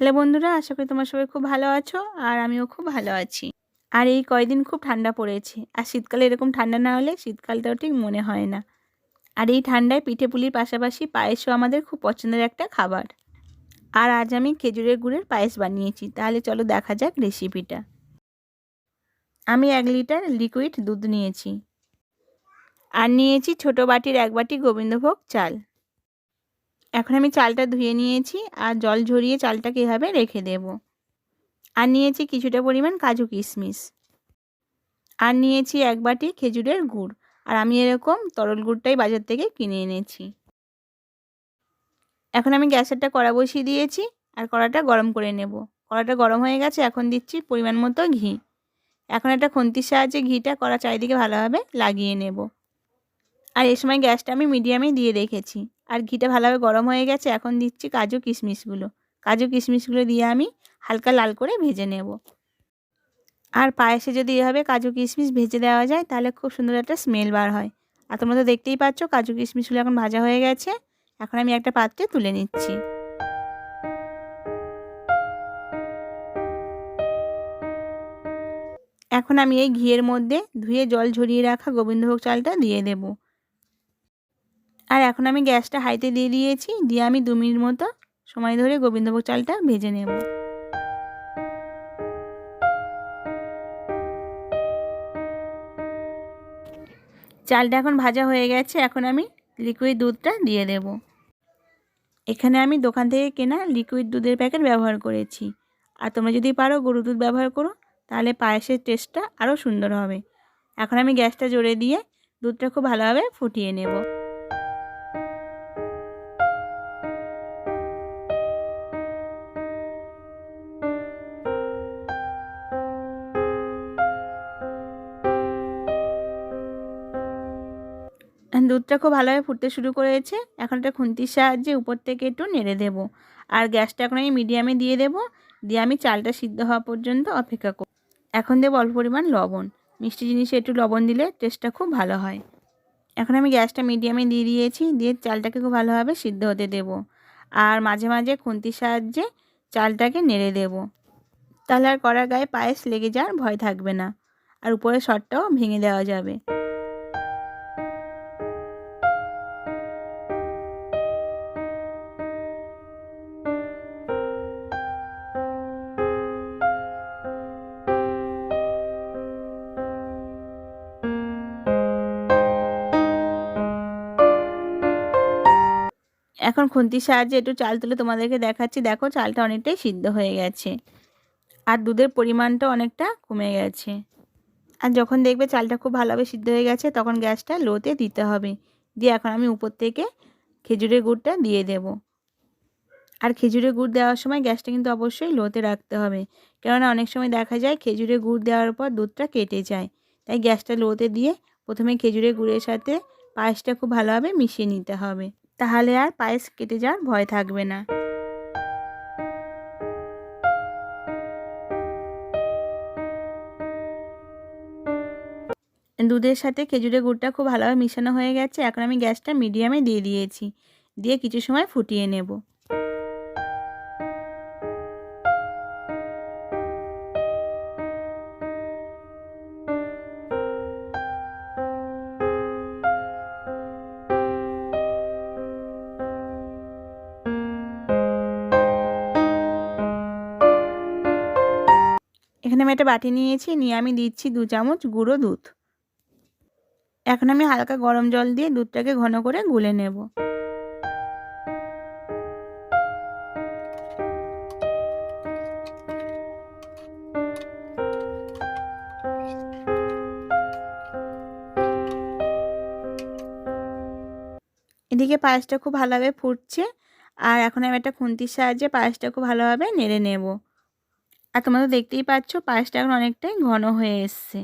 Hello বন্ধুরা, আশা করি তোমার সবাই খুব ভালো আছো আর আমিও খুব ভালো আছি। আর এই কয়দিন খুব ঠান্ডা পড়েছে। আর শীতকালে এরকম ঠান্ডা না হলে শীতকালটাও ঠিক মনে হয় না। আর এই ঠান্ডায় পিঠে পুলির পাশাপাশি পায়েসও আমাদের খুব পছন্দের একটা খাবার। আর আজ আমি খেজুরের গুড়ের পায়েস বানিয়েছি, তাহলে চলো দেখা যাক রেসিপিটা আমি এক লিটার লিকুইড দুধ নিয়েছি। আর নিয়েছি ছোট বাটির এক বাটি গোবিন্দভোগ চাল। এখন আমি চালটা ধুয়ে নিয়েছি আর জল ঝরিয়ে চালটাকে এভাবে রেখে দেব। আর নিয়েছি কিছুটা পরিমাণ কাজু কিশমিশ। আর নিয়েছি এক বাটি খেজুরের গুড়। আর আমি এরকম তরল গুড়টাই বাজার থেকে কিনে এনেছি। এখন আমি গ্যাসেরটা কড়া বসিয়ে দিয়েছি আর কড়াটা গরম করে নেব। কড়াটা গরম হয়ে গেছে, এখন দিচ্ছি পরিমাণ মতো ঘি। এখন একটা খুন্তির সাহায্যে ঘিটা কড়া চারিদিকে ভালোভাবে লাগিয়ে নেব। আর এই সময় গ্যাসটা আমি মিডিয়ামে দিয়ে রেখেছি। আর ঘিটা ভালোভাবে গরম হয়ে গেছে, এখন দিচ্ছি কাজু কিশমিশগুলো। কাজু কিশমিশগুলো দিয়ে আমি হালকা লাল করে ভেজে নেব। আর পায়েসে যদি এভাবে কাজু কিশমিশ ভেজে দেওয়া যায়, তাহলে খুব সুন্দর একটা স্মেল বার হয়। আর তোমরা তো দেখতেই পাচ্ছ, কাজু কিশমিশগুলো এখন ভাজা হয়ে গেছে। এখন আমি একটা পাত্রে তুলে নিচ্ছি। এখন আমি এই ঘিয়ের মধ্যে ধুয়ে জল ঝরিয়ে রাখা গোবিন্দভোগ চালটা দিয়ে দেব। আর এখন আমি গ্যাসটা হাইতে দিয়ে দিয়েছি, দিয়ে আমি দু মিনিট মতো সময় ধরে গোবিন্দভোগ চালটা ভেজে নেব। চালটা এখন ভাজা হয়ে গেছে, এখন আমি লিকুইড দুধটা দিয়ে দেব। এখানে আমি দোকান থেকে কেনা লিকুইড দুধের প্যাকেট ব্যবহার করেছি। আর তোমরা যদি পারো গরু দুধ ব্যবহার করো, তাহলে পায়েসের টেস্টটা আরও সুন্দর হবে। এখন আমি গ্যাসটা জোরে দিয়ে দুধটা খুব ভালোভাবে ফুটিয়ে নেব। দুধটা খুব ভালোভাবে ফুটতে শুরু করেছে। এখন একটা খুন্তির সাহায্যে উপর থেকে একটু নেড়ে দেব। আর গ্যাসটা এখন আমি মিডিয়ামে দিয়ে দেব। দিয়ে আমি চালটা সিদ্ধ হওয়া পর্যন্ত অপেক্ষা করব। এখন দেবো অল্প পরিমাণ লবণ। মিষ্টি জিনিসে একটু লবণ দিলে টেস্টটা খুব ভালো হয়। এখন আমি গ্যাসটা মিডিয়ামে দিয়ে দিয়েছি। দিয়ে চালটাকে খুব ভালোভাবে সিদ্ধ হতে দেব। আর মাঝে মাঝে খুন্তির সাহায্যে চালটাকে নেড়ে দেব। তাহলে আর কড়ার গায়ে পায়েস লেগে যাওয়ার ভয় থাকবে না। আর উপরের শটটাও ভেঙে দেওয়া যাবে। এখন খুন্তির সাহায্যে একটু চাল তুলে তোমাদেরকে দেখাচ্ছি। দেখো, চালটা অনেকটাই সিদ্ধ হয়ে গেছে। আর দুধের পরিমাণটা অনেকটা কমে গেছে। আর যখন দেখবে চালটা খুব ভালোভাবে সিদ্ধ হয়ে গেছে, তখন গ্যাসটা লোতে দিতে হবে। দিয়ে এখন আমি উপর থেকে খেজুরের গুড়টা দিয়ে দেব। আর খেজুরের গুড় দেওয়ার সময় গ্যাসটা কিন্তু অবশ্যই লোতে রাখতে হবে। কেননা অনেক সময় দেখা যায় খেজুরের গুড় দেওয়ার পর দুধটা কেটে যায়। তাই গ্যাসটা লোতে দিয়ে প্রথমে খেজুরের গুড়ের সাথে পায়েসটা খুব ভালোভাবে মিশিয়ে নিতে হবে। তাহলে আর পায়েস কেটে যাওয়ার ভয় থাকবে না। দুধের সাথে খেজুরের গুড়টা খুব ভালোভাবে মিশানো হয়ে গেছে। এখন আমি গ্যাসটা মিডিয়ামে দিয়ে দিয়েছি। দিয়ে কিছু সময় ফুটিয়ে নেব। আমি একটা বাটি নিয়েছি, নিয়ে আমি দিচ্ছি দু চামচ গুঁড়ো দুধ। এখন আমি হালকা গরম জল দিয়ে দুধটাকে ঘন করে গুলে নেব। এদিকে পায়েসটা খুব ভালোভাবে ফুটছে, আর এখন আমি একটা খুন্তির সাহায্যে পায়েসটা খুব ভালোভাবে নেড়ে নেব। আর তোমরা তো দেখতেই পাচ্ছ, পায়েসটা এখন অনেকটাই ঘন হয়ে এসছে।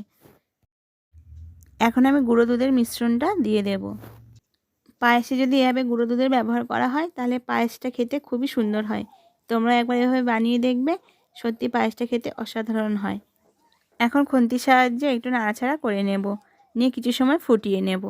এখন আমি গুঁড়ো দুধের মিশ্রণটা দিয়ে দেব। পায়েসে যদি এভাবে গুঁড়ো দুধের ব্যবহার করা হয়, তাহলে পায়েসটা খেতে খুবই সুন্দর হয়। তোমরা একবার এভাবে বানিয়ে দেখবে, সত্যি পায়েসটা খেতে অসাধারণ হয়। এখন খুন্তির সাহায্যে একটু নাড়াচাড়া করে নেব, নিয়ে কিছু সময় ফুটিয়ে নেব।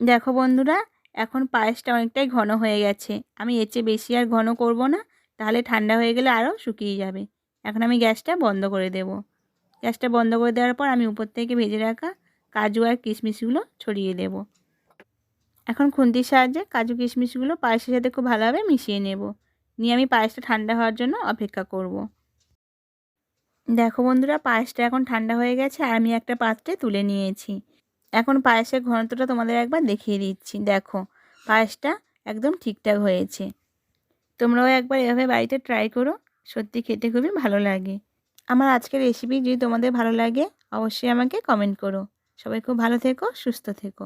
দেখো বন্ধুরা, এখন পায়েসটা অনেকটাই ঘন হয়ে গেছে। আমি এর চেয়ে বেশি আর ঘন করব না, তাহলে ঠান্ডা হয়ে গেলে আরও শুকিয়ে যাবে। এখন আমি গ্যাসটা বন্ধ করে দেব। গ্যাসটা বন্ধ করে দেওয়ার পর আমি উপর থেকে ভেজে রাখা কাজু আর কিশমিশগুলো ছড়িয়ে দেব। এখন খুন্তির সাহায্যে কাজু কিশমিশগুলো পায়েসের সাথে খুব ভালোভাবে মিশিয়ে নেব। নিয়ে আমি পায়েসটা ঠান্ডা হওয়ার জন্য অপেক্ষা করব। দেখো বন্ধুরা, পায়েসটা এখন ঠান্ডা হয়ে গেছে আর আমি একটা পাত্রে তুলে নিয়েছি। এখন পায়েসের ঘনত্বটা তোমাদের একবার দেখিয়ে দিচ্ছি। দেখো, পায়েসটা একদম ঠিকঠাক হয়েছে। তোমরাও একবার এভাবে বাড়িতে ট্রাই করো, সত্যি খেতে খুবই ভালো লাগে। আমার আজকের রেসিপি যদি তোমাদের ভালো লাগে, অবশ্যই আমাকে কমেন্ট করো। সবাই খুব ভালো থেকো, সুস্থ থেকো।